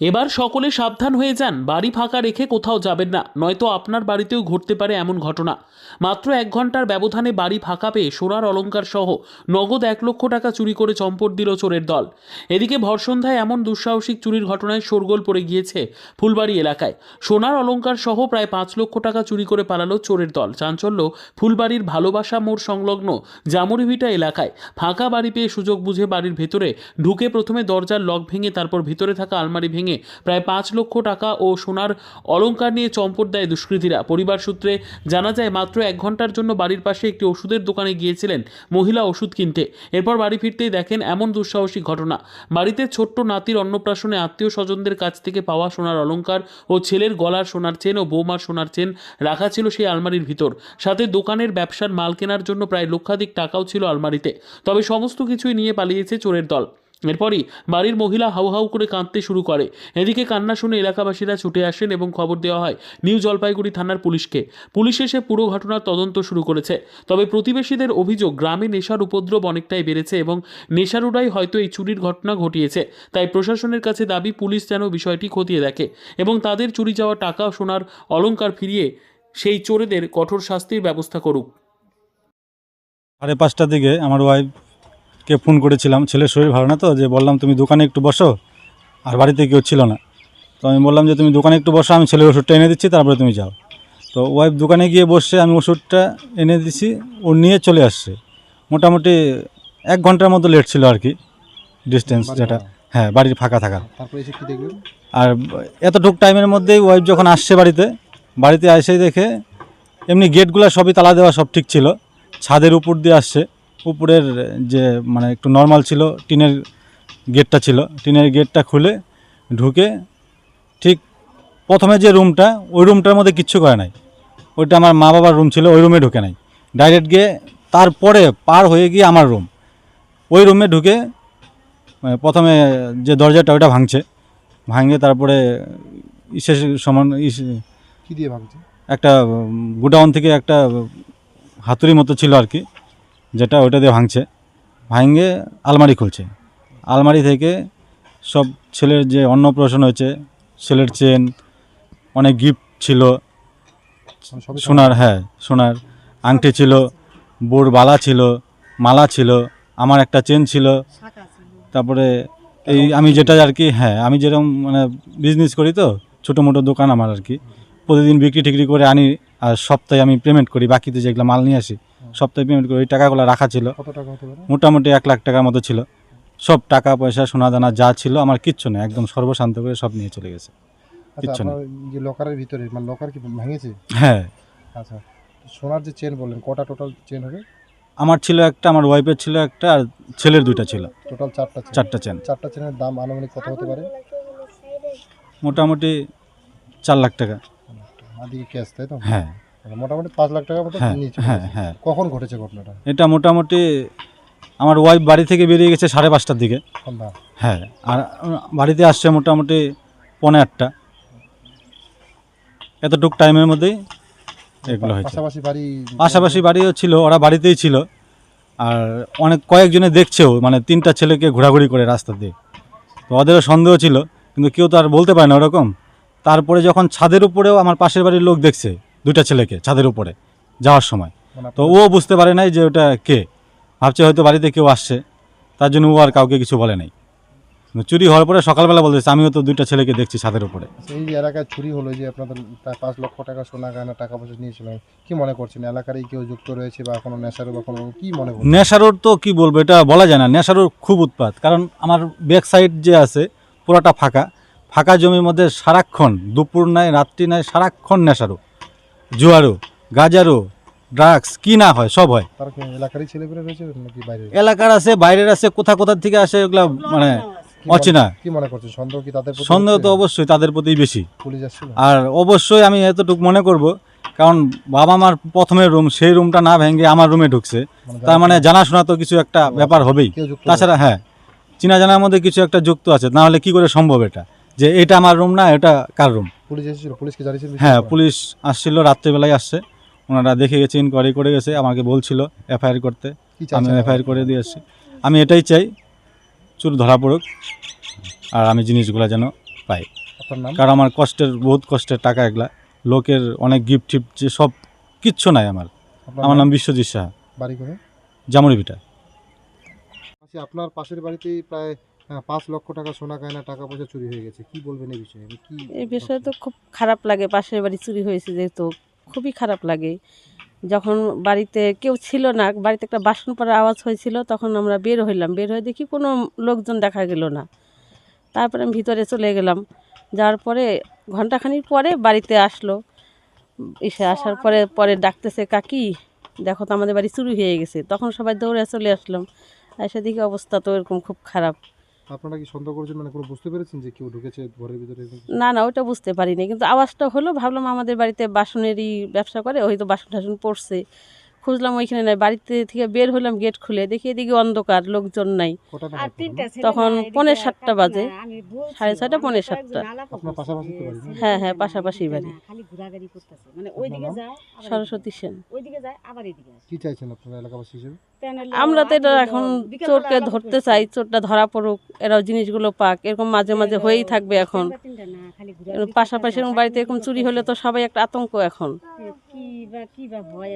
এবার সকলে সাবধান হয়ে যান, বাড়ি ফাঁকা রেখে কোথাও যাবেন না, নয়তো আপনার বাড়িতেও ঘটতে পারে এমন ঘটনা। মাত্র এক ঘণ্টার ব্যবধানে বাড়ি ফাঁকা পেয়ে সোনার অলংকার সহ নগদ এক লক্ষ টাকা চুরি করে চম্পট দিল চোরের দল। এদিকে ভরসন্ধ্যায় এমন দুঃসাহসিক চুরির ঘটনায় শোরগোল পড়ে গিয়েছে ফুলবাড়ি এলাকায়। সোনার অলংকার সহ প্রায় পাঁচ লক্ষ টাকা চুরি করে পালালো চোরের দল। চাঞ্চল্য, ফুলবাড়ির ভালোবাসা মোড় সংলগ্ন জামুরিভিটা এলাকায়। ফাঁকা বাড়ি পেয়ে সুযোগ বুঝে বাড়ির ভেতরে ঢুকে প্রথমে দরজার লক ভেঙে তারপর ভিতরে থাকা আলমারি ভেঙে প্রায় পাঁচ লক্ষ টাকা ও সোনার অলঙ্কার নিয়ে চম্পট দেয় দুষ্কৃতীরা। পরিবার সূত্রে জানা যায়, মাত্র এক ঘণ্টার জন্য বাড়ির পাশে একটি ওষুধের দোকানে গিয়েছিলেন মহিলা ওষুধ কিনতে। এরপর বাড়ি ফিরতেই দেখেন এমন দুঃসাহসিক ঘটনা। বাড়িতে ছোট্ট নাতির অন্নপ্রাশনে আত্মীয় স্বজনদের কাছ থেকে পাওয়া সোনার অলংকার ও ছেলের গলার সোনার চেন ও বৌমার সোনার চেন রাখা ছিল সেই আলমারির ভিতর। সাথে দোকানের ব্যবসার মাল কেনার জন্য প্রায় লক্ষাধিক টাকাও ছিল আলমারিতে। তবে সমস্ত কিছুই নিয়ে পালিয়েছে চোরের দল। এরপরই বাড়ির মহিলা হাউ হাউ করে কাঁদতে শুরু করে। এদিকে কান্না শুনে এলাকাবাসীরা ছুটে আসেন এবং খবর দেওয়া হয়, নিউ জলপাইগুড়ি থানার পুলিশকে। পুলিশ এসে পুরো ঘটনার তদন্ত শুরু করেছে। তবে প্রতিবেশীদের অভিযোগ, গ্রামে নেশার উপদ্রব অনেকটাই বেড়েছে এবং নেশারুরাই হয়তো এই চুরির ঘটনা ঘটিয়েছে। তাই প্রশাসনের কাছে দাবি, পুলিশ যেন বিষয়টি খতিয়ে দেখে এবং তাদের চুরি যাওয়া টাকা সোনার অলংকার ফিরিয়ে সেই চোরেদের কঠোর শাস্তির ব্যবস্থা করুক। সাড়ে পাঁচটার দিকে আমার ওয়াইফকে ফোন করেছিলাম ছেলের শরীর ভালো না তো যে বললাম তুমি দোকানে একটু বসো আর বাড়িতে কেউ ছিল না। তো আমি বললাম যে তুমি দোকানে একটু বসো আমি ছেলের ওষুধটা এনে দিচ্ছি তারপরে তুমি যাও। তো ওয়াইফ দোকানে গিয়ে বসে আমি ওষুধটা এনে দিচ্ছি ও নিয়ে চলে আসছে। মোটামুটি এক ঘণ্টার মতো লেট ছিল আর কি ডিস্টেন্স যেটা। হ্যাঁ বাড়ির ফাঁকা থাকার। তারপরে এসে কি আর এতটুক টাইমের মধ্যেই ওয়াইফ যখন আসছে বাড়িতে বাড়িতে এসেই দেখে এমনি গেটগুলো সবই তালা দেওয়া সব ঠিক ছিল ছাদের উপর দিয়ে আসছে। উপরের যে মানে একটু নর্মাল ছিল টিনের গেটটা ছিল। টিনের গেটটা খুলে ঢুকে ঠিক প্রথমে যে রুমটা ওই রুমটার মধ্যে কিচ্ছু করে নাই। ওইটা আমার মা বাবার রুম ছিল ওই রুমে ঢুকে নাই। ডাইরেক্ট গিয়ে তারপরে পার হয়ে গিয়ে আমার রুম ওই রুমে ঢুকে মানে প্রথমে যে দরজাটা ওইটা ভাঙছে। ভাঙে তারপরে ইসের সমান ইস কি দিয়ে ভাঙছে? একটা গুডাউন থেকে একটা হাতুড়ি মতো ছিল আর কি। যেটা ওটা দিয়ে ভাঙছে ভাঙে আলমারি খুলছে। আলমারি থেকে সব ছেলের যে অন্নপ্রাশন হয়েছে ছেলের চেন অনেক গিফট ছিল মানে সোনার হ্যাঁ সোনার আংটি ছিল বোর বালা ছিল মালা ছিল আমার একটা চেন ছিল। তারপরে এই আমি যেটা আর কি হ্যাঁ আমি যেরকম মানে বিজনেস করি তো ছোটো মোটো দোকান আমার আর কি। প্রতিদিন বিক্রি টিক্রি করে আনি আর সপ্তাহে আমি পেমেন্ট করি বাকিতে যেগুলো মাল নিয়ে আসি। সপ্তাহে পেমেন্ট করে ওই টাকাগুলো রাখা ছিল। কত টাকা হতে পারে? মোটামুটি এক লাখ টাকার মতো ছিল। সব টাকা পয়সা সোনা দানা যা ছিল আমার কিচ্ছু না একদম সর্বশান্ত করে সব নিয়ে চলে গেছে। আচ্ছা কিচ্ছু না। যে লকারের ভিতরে মানে লকার কি ভেঙেছে? হ্যাঁ। আচ্ছা সোনার যে চেন বললেন কটা টোটাল চেন হবে? আমার ছিল একটা আমার ওয়াইফের ছিল একটা আর ছেলের দুইটা ছিল। টোটাল চারটা চারটা চেন চারটা চেনের দাম আনুমানিক কত হতে পারে? মোটামুটি চার লাখ টাকা। আদিকে ক্যাশ তাই তো? হ্যাঁ। মোটামুটি পাঁচ লাখ টাকার মতো হ্যাঁ হ্যাঁ হ্যাঁ। কখন ঘটেছে ঘটনাটা? এটা মোটামুটি আমার ওয়াইফ বাড়ি থেকে বেরিয়ে গেছে সাড়ে পাঁচটার দিকে। হ্যাঁ আর বাড়িতে আসছে মোটামুটি পৌনে আটটা। এতটুক টাইমের মধ্যেই এগুলো হয়েছে। পাশাপাশি বাড়িও ছিল ওরা বাড়িতেই ছিল। আর অনেক কয়েকজনে দেখছেও মানে তিনটা ছেলেকে ঘোরাঘুরি করে রাস্তা দিয়ে। তো ওদেরও সন্দেহ ছিল কিন্তু কেউ তো আর বলতে পারে না ওরকম। তারপরে যখন ছাদের উপরেও আমার পাশের বাড়ির লোক দেখছে দুইটা ছেলেকে ছাদের উপরে যাওয়ার সময়। মানে তো ও বুঝতে পারে নাই যে ওটা কে। ভাবছে হয়তো বাড়িতে কেউ আসছে। তার জন্য ও আর কাউকে কিছু বলে নাই। চুরি হওয়ার পরে সকালবেলা বলতেছে আমিও তো দুইটা ছেলেকে দেখছি ছাদের উপরে। এই যে এলাকায় চুরি হলো যে আপনাদের পাঁচ লক্ষ টাকা সোনা গয়না টাকা পয়সা নিয়েছিলেন কি মনে করছেন? এলাকারই কেউ যুক্ত রয়েছে বা কোনো নেশারও বা কোনো কি মনে করছেন? নেশারোর তো কি বলব এটা বলা যায় না। নেশারোর খুব উৎপাত। কারণ আমার ব্যাক সাইড যে আছে পুরোটা ফাঁকা। ফাঁকা জমির মধ্যে সারাক্ষণ দুপুর নাই রাত্রি নাই সারাক্ষণ নেশারো। জুয়ারো গাজারো ড্রাগস কি না হয় সব হয়। তার কি এলাকারই ছেলেপেলে রয়েছে নাকি বাইরে এলাকার আছে বাইরের আছে কোথা কোথা থেকে আসে এগুলা মানে অচেনা। কি মনে করছেন? সন্দেহ কি তাদের প্রতি সন্দেহ তো অবশ্যই তাদের প্রতি বেশি। পুলিশ আসছিল। আর অবশ্যই আমি এতটুকু মনে করব কারণ বাবা মার প্রথমের রুম সেই রুমটা না ভেঙে আমার রুমে ঢুকছে। তার মানে জানাশোনা তো কিছু একটা ব্যাপার হবেই। তাছাড়া হ্যাঁ চীনা জানার মধ্যে কিছু একটা যুক্ত আছে না হলে কি করে সম্ভব এটা? যে এটা আমার রুম না এটা কার রুম পুলিশ এসেছিল পুলিশকে জানিয়েছিল হ্যাঁ পুলিশ আসছিল রাত্রেবেলায় আসছে। ওনারা দেখে গেছে ইনকোয়ারি করে গেছে আমাকে বলছিল এফআইআর করতে। আমি এফআইআর করে দিয়ে আসছি। আমি এটাই চাই চুর ধরা পড়ুক আর আমি জিনিসগুলো যেন পাই। কারণ আমার কষ্টের বহুত কষ্টের টাকা এগুলা লোকের অনেক গিফট টিফট যে সব কিচ্ছু নাই আমার। আমার নাম? বিশ্বজিৎ সাহা। বাড়ি করে আচ্ছা আপনার পাশের বাড়িতেই প্রায় আহ, পাঁচ লক্ষ টাকা সোনা গয়না টাকা পয়সা চুরি হয়ে গেছে। কি বলবেন এই বিষয়ে? কি এই বিষয়ে তো খুব খারাপ লাগে পাশের বাড়ি চুরি হয়েছে যেহেতু খুবই খারাপ লাগে। যখন বাড়িতে কেউ ছিল না বাড়িতে একটা বাসন পড়ার আওয়াজ হয়েছিল তখন আমরা বের হইলাম। বের হয়ে দেখি কোনো লোকজন দেখা গেল না। তারপরে আমি ভিতরে চলে গেলাম। যাওয়ার পরে ঘন্টাখানির পরে বাড়িতে আসলো। এসে আসার পরে পরে ডাকতেছে কাকি দেখো তো আমাদের বাড়ি চুরি হয়ে গেছে। তখন সবাই দৌড়ে চলে আসলাম। এসে দেখি অবস্থা তো এরকম খুব খারাপ। আপনারা কি সন্দেহ করেছেন? মানে কোনো বুঝতে পেরেছেন যে কেউ ঢুকেছে ঘরের ভিতরে না না, ওটা বুঝতে পারিনি। কিন্তু আওয়াজটা হলো, ভাবলাম আমাদের বাড়িতে বাসনেরই ব্যবসা করে হয়তো বাসন টাসন পড়ছে খুঁজলাম ওইখানে নাই বাড়িতে থেকে বের হলাম গেট খুলে দেখি এদিকে অন্ধকার লোকজন নাই তখন? ছেলে তখন না, এদিকে পৌনে একটা সাতটা বাজে। সাড়ে ছয়টা, আমি পৌনে কয়েকজন সাতটা। না? হ্যাঁ, হ্যাঁ, পাশাপাশি বাড়ি। করতেছে মানে সরস্বতী সেন ওইদিকে যায় আবার এদিকে আসে কি চাইছেন আপনারা এলাকাবাসী হিসেবে প্যানেল আমরা তো এটা এখন চোরকে ধরতে চাই চোরটা ধরা পড়ুক এরাও জিনিসগুলো পাক এরকম মাঝে মাঝে হয়েই থাকবে এখন পাশাপাশি এরকম বাড়িতে এরকম চুরি হলে তো সবাই একটা আতঙ্ক এখন কি বা কি বা ভয়